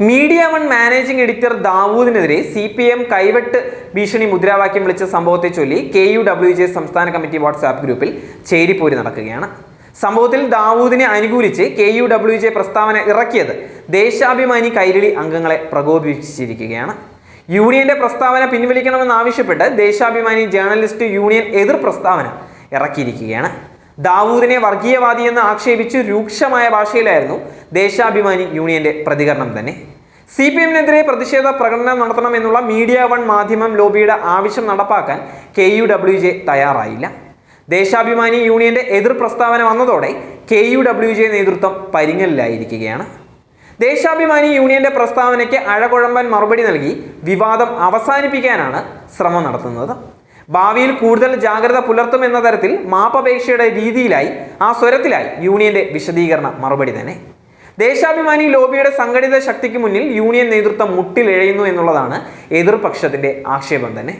Media one managing editor ദാവൂദിനെതിരെ C P M കൈവെട്ട് ഭീഷണി മുദ്രാവാക്യം വിളിച്ച സംഭവത്തെ ചൊല്ലി കെ യു ഡബ്ല്യു ജെ സംസ്ഥാന കമ്മിറ്റി വാട്സാപ്പ് ഗ്രൂപ്പിൽ ചേരിപ്പോര് നടക്കുകയാണ്. സംഭവത്തിൽ ദാവൂദിനെ അനുകൂലിച്ച് കെ യു ഡബ്ല്യു ജെ പ്രസ്താവന ഇറക്കിയത് ദേശാഭിമാനി കൈരളി അംഗങ്ങളെ പ്രകോപിപ്പിച്ചിരിക്കുകയാണ്. യൂണിയന്റെ പ്രസ്താവന പിൻവലിക്കണമെന്നാവശ്യപ്പെട്ട് ദേശാഭിമാനി ജേർണലിസ്റ്റ് യൂണിയൻ എതിർ പ്രസ്താവന ഇറക്കിയിരിക്കുകയാണ്. ദാവൂദിനെ വർഗീയവാദി എന്ന് ആക്ഷേപിച്ച് രൂക്ഷമായ ഭാഷയിലായിരുന്നു ദേശാഭിമാനി യൂണിയന്റെ പ്രതികരണം തന്നെ. സി പി എമ്മിനെതിരെ പ്രതിഷേധ പ്രകടനം നടത്തണമെന്നുള്ള മീഡിയ വൺ മാധ്യമം ലോബിയുടെ ആവശ്യം നടപ്പാക്കാൻ കെ യു ഡബ്ല്യു ജെ തയ്യാറായില്ല. ദേശാഭിമാനി യൂണിയന്റെ എതിർ പ്രസ്താവന വന്നതോടെ കെ യു ഡബ്ല്യു ജെ നേതൃത്വം പരിങ്ങലിലായിരിക്കുകയാണ്. ദേശാഭിമാനി യൂണിയന്റെ പ്രസ്താവനയ്ക്ക് അഴകുഴമ്പൻ മറുപടി നൽകി വിവാദം അവസാനിപ്പിക്കാനാണ് ശ്രമം നടത്തുന്നത്. ഭാവിയിൽ കൂടുതൽ ജാഗ്രത പുലർത്തുമെന്ന തരത്തിൽ മാപ്പപേക്ഷയുടെ രീതിയിലായി ആ സ്വരത്തിലായി യൂണിയന്റെ വിശദീകരണ മറുപടി തന്നെ. ദേശാഭിമാനി ലോബിയുടെ സംഘടിത ശക്തിക്ക് മുന്നിൽ യൂണിയൻ നേതൃത്വം മുട്ടിലിഴയുന്നു എന്നുള്ളതാണ് എതിർപക്ഷത്തിന്റെ ആക്ഷേപം തന്നെ.